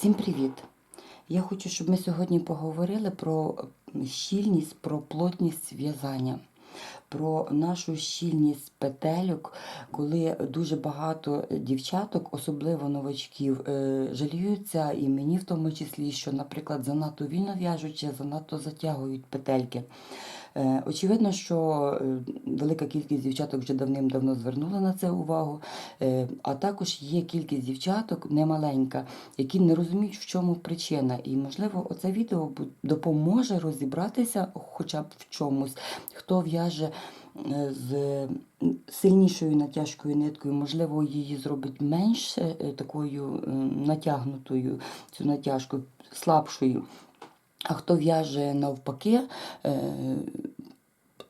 Всім привіт! Я хочу, щоб ми сьогодні поговорили про щільність, про плотність в'язання, про нашу щільність петельок, коли дуже багато дівчаток, особливо новачків, е, жаліються, і мені в тому числі, що, наприклад, занадто вільно в'яжучи, занадто затягують петельки. Е, Очевидно, що е, велика кількість дівчаток вже давним-давно звернула на це увагу. Е, А також є кількість дівчаток немаленька, які не розуміють, в чому причина. І, можливо, оце відео допоможе розібратися хоча б в чомусь, хто в'яже з сильнішою натяжкою ниткою, можливо, її зробить менш е, такою натягнутою, цю натяжку, слабшою. А хто в'яже навпаки е,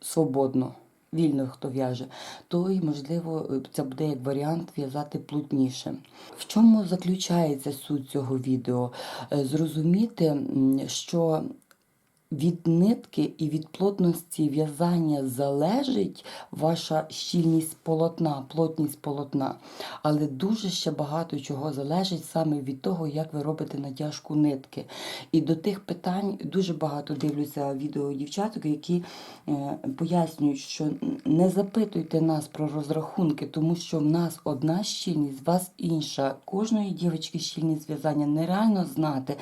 свободно, вільно хто в'яже, той, можливо, е, це буде як варіант в'язати плутніше. В чому заключається суть цього відео? Е, Зрозуміти, що від нитки і від плотності в'язання залежить ваша щільність полотна, плотність полотна. Але дуже ще багато чого залежить саме від того, як ви робите натяжку нитки. І до тих питань дуже багато дивлюся відео дівчаток, які е, пояснюють, що не запитуйте нас про розрахунки, тому що в нас одна щільність, в вас інша. Кожної дівчинки щільність в'язання нереально знати.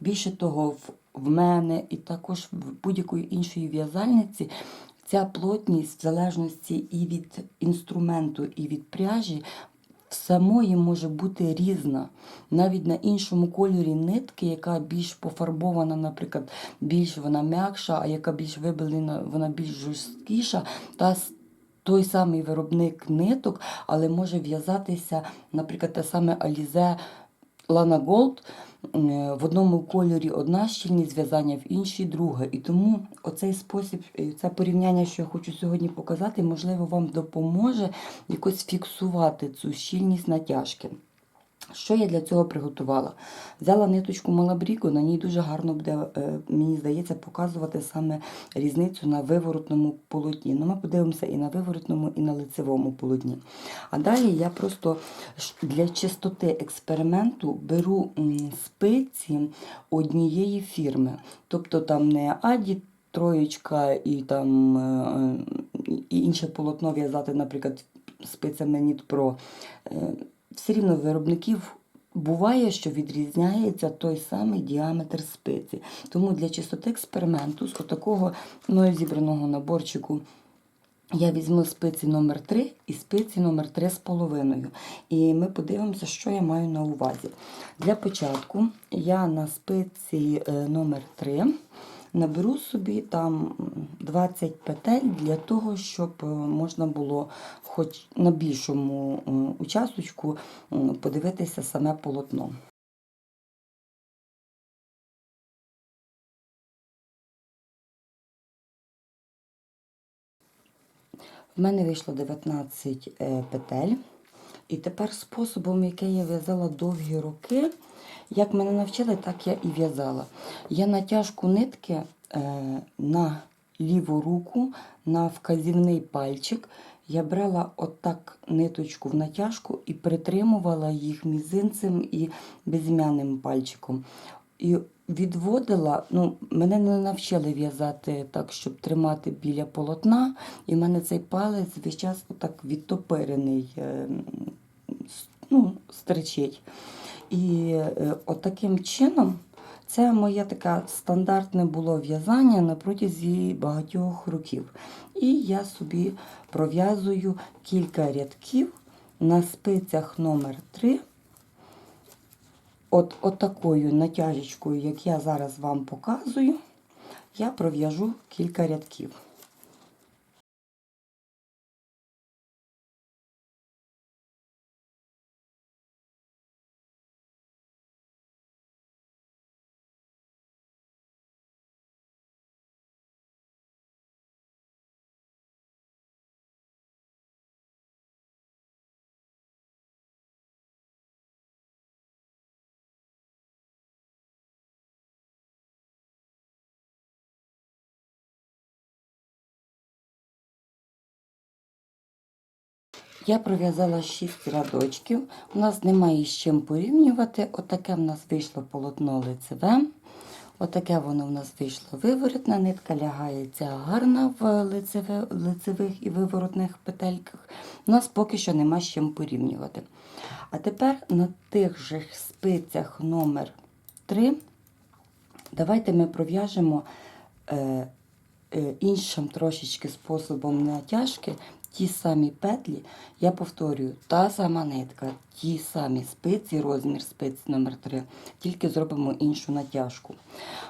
Більше того, в в мене і також в будь-якої іншої в'язальниці ця плотність в залежності і від інструменту, і від пряжі в самої може бути різна. Навіть на іншому кольорі нитки, яка більш пофарбована, наприклад, більш вона м'якша, а яка більш вибелена, вона більш жорсткіша, та той самий виробник ниток, але може в'язатися, наприклад, те саме Alize Lana Gold е, в одному кольорі одна щільність в'язання, в іншій друга. І тому оцей спосіб, е, це порівняння, що я хочу сьогодні показати, можливо, вам допоможе якось фіксувати цю щільність натяжки. Що я для цього приготувала? Взяла ниточку Малабріку, на ній дуже гарно буде, е, мені здається, показувати саме різницю на виворотному полотні. Ну, ми подивимося і на виворотному, і на лицевому полотні. А далі я просто для чистоти експерименту беру спиці однієї фірми. Тобто там не Аді троєчка і там е, і інше полотно в'язати, наприклад, спицями. Е, Все рівно виробників буває, що відрізняється той самий діаметр спиці. Тому для чистоти експерименту з отакого мною зібраного наборчику я візьму спиці номер 3 і спиці номер 3 з половиною. І ми подивимося, що я маю на увазі. Для початку я на спиці е, номер 3 наберу собі там 20 петель для того, щоб е, можна було хоч на більшому участочку подивитися саме полотно. В мене вийшло 19 е, петель. І тепер способом, який я в'язала довгі роки, як мене навчили, так я і в'язала. Я натяжку нитки е, на ліву руку, на вказівний пальчик. Я брала отак ниточку в натяжку і притримувала їх мізинцем і безім'яним пальчиком. І відводила, ну, мене не навчили в'язати так, щоб тримати біля полотна, і в мене цей палець весь час отак відтопирений, е, ну, стричить. І е, отаким чином це моє таке стандартне було в'язання на протязі багатьох років. І я собі пров'язую кілька рядків на спицях номер 3 От, от такою натяжечкою, як я зараз вам показую, я пров'яжу кілька рядків. Я пров'язала 6 рядочків. У нас немає з чим порівнювати. Отаке в нас вийшло полотно лицеве. Отаке воно в нас вийшло виворотна нитка, лягається гарно в лицеве, лицевих і виворотних петельках. У нас поки що нема з чим порівнювати. А тепер на тих же спицях номер 3 давайте ми пров'яжемо е, іншим трошечки способом натяжки ті самі петлі. Я повторюю, та сама нитка, ті самі спиці, розмір спиць номер 3 тільки зробимо іншу натяжку.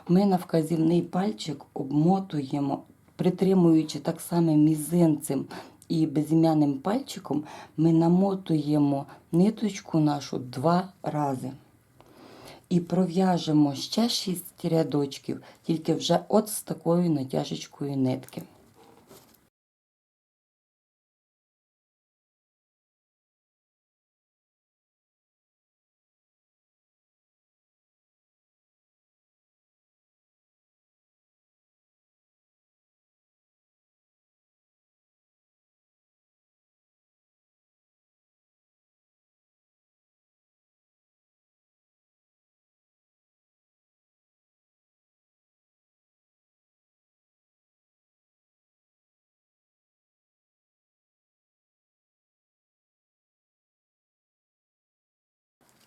Ми на вказівний пальчик обмотуємо, притримуючи так само мізинцем і безім'яним пальчиком, ми намотуємо ниточку нашу два рази. І пров'яжемо ще 6 рядочків, тільки вже от з такою натяжечкою нитки.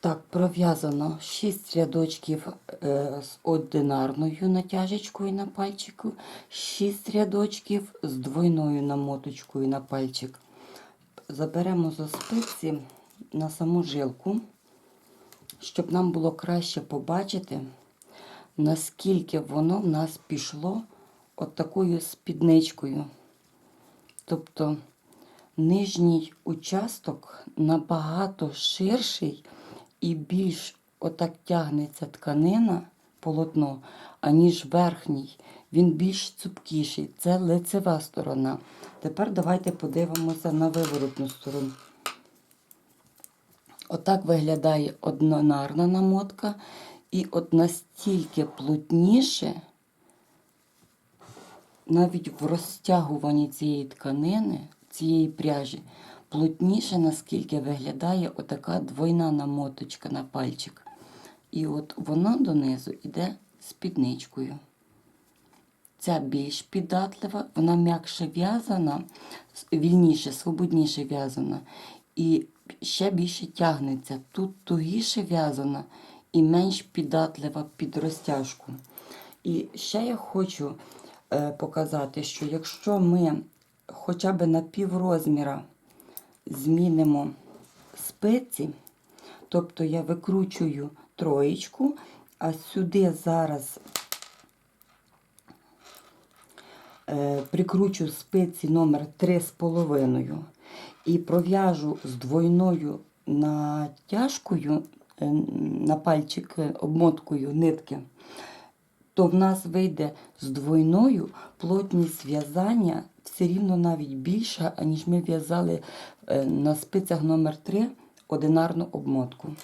Так, пров'язано 6 рядочків е, з одинарною натяжечкою на пальчику, 6 рядочків з двойною намоточкою на пальчик. Заберемо за спиці на саму жилку, щоб нам було краще побачити, наскільки воно в нас пішло от такою спідничкою. Тобто нижній участок набагато ширший і більш отак тягнеться тканина, полотно, аніж верхній. Він більш цупкіший. Це лицева сторона. Тепер давайте подивимося на виворотну сторону. Отак виглядає однонарна намотка. І от настільки плотніше, навіть в розтягуванні цієї тканини, цієї пряжі, плотніше, наскільки виглядає отака двойна намоточка на пальчик. І от вона донизу йде спідничкою. Ця більш піддатлива, вона м'якше в'язана, вільніше, свободніше в'язана. І ще більше тягнеться. Тут тугіше в'язана і менш піддатлива під розтяжку. І ще я хочу е, показати, що якщо ми хоча б на піврозміра змінимо спиці, тобто я викручую троєчку, а сюди зараз е, прикручу спиці номер 3,5 і пров'яжу з двойною натяжкою е, на пальчик е, обмоткою нитки, то в нас вийде з двойною плотність в'язання все рівно навіть більша, аніж ми в'язали е, на спицях номер 3 одинарну обмотку.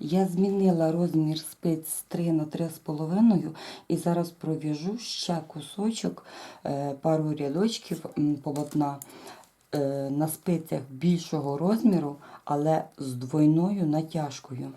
Я змінила розмір спиць з 3 на 3,5 і зараз пров'яжу ще кусочок, е, пару рядочків полотна на спицях більшого розміру, але з двойною натяжкою.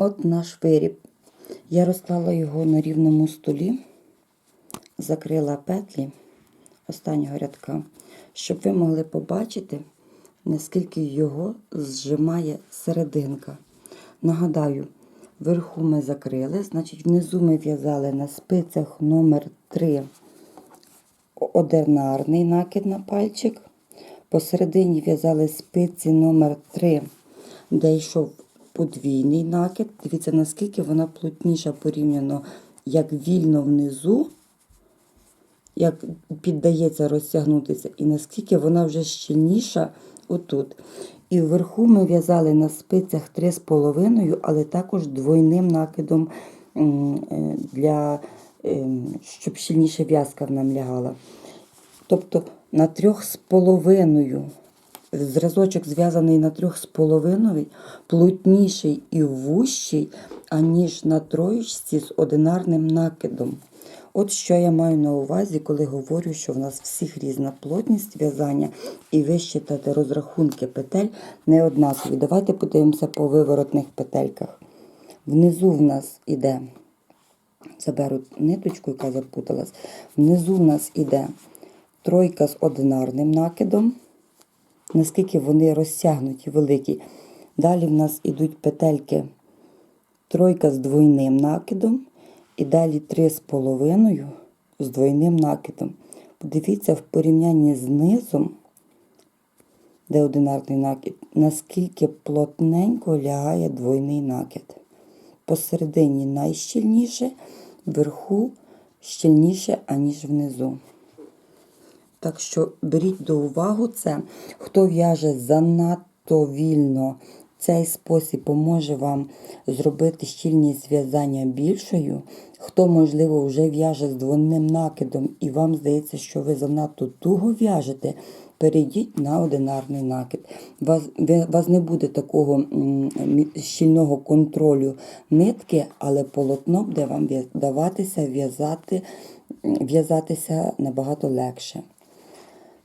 От наш виріб. Я розклала його на рівному столі, закрила петлі останнього рядка, щоб ви могли побачити, наскільки його зжимає серединка. Нагадаю, вверху ми закрили, значить внизу ми в'язали на спицях номер 3 одинарний накид на пальчик. Посередині в'язали спиці номер 3 де йшов подвійний накид. Дивіться, наскільки вона плотніша порівняно як вільно внизу, як піддається розтягнутися, і наскільки вона вже щільніша отут. І вверху ми в'язали на спицях 3,5, але також двойним накидом, е, для, ем, щоб щільніше в'язка в нам лягала. Тобто на трьох з половиною зразочок зв'язаний на трьох з половиною, плотніший і вущий, аніж на троєчці з одинарним накидом. От що я маю на увазі, коли говорю, що в нас всіх різна плотність в'язання, і ви считати розрахунки петель не однакові. Давайте подивимося по виворотних петельках. Внизу в нас іде, заберу ниточку, яка запуталась. Внизу в нас іде тройка з одинарним накидом, наскільки вони розтягнуті, великі. Далі в нас ідуть петельки тройка з двойним накидом, і далі три з половиною з двойним накидом. Подивіться в порівнянні з низом, де одинарний накид, наскільки плотненько лягає двойний накид. Посередині найщільніше, вверху щільніше, аніж внизу. Так що беріть до уваги це. Хто в'яже занадто вільно, цей спосіб поможе вам зробити щільність зв'язання більшою. Хто, можливо, вже в'яже з двойним накидом і вам здається, що ви занадто туго в'яжете, перейдіть на одинарний накид. У вас, вас не буде такого щільного контролю нитки, але полотно буде вам даватися в'язати, в'язатися набагато легше.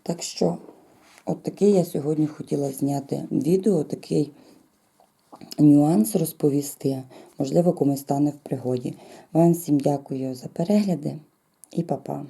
Так що, от такий я сьогодні хотіла зняти відео, такий нюанс розповісти. Можливо, комусь стане в пригоді. Вам всім дякую за перегляди і па-па.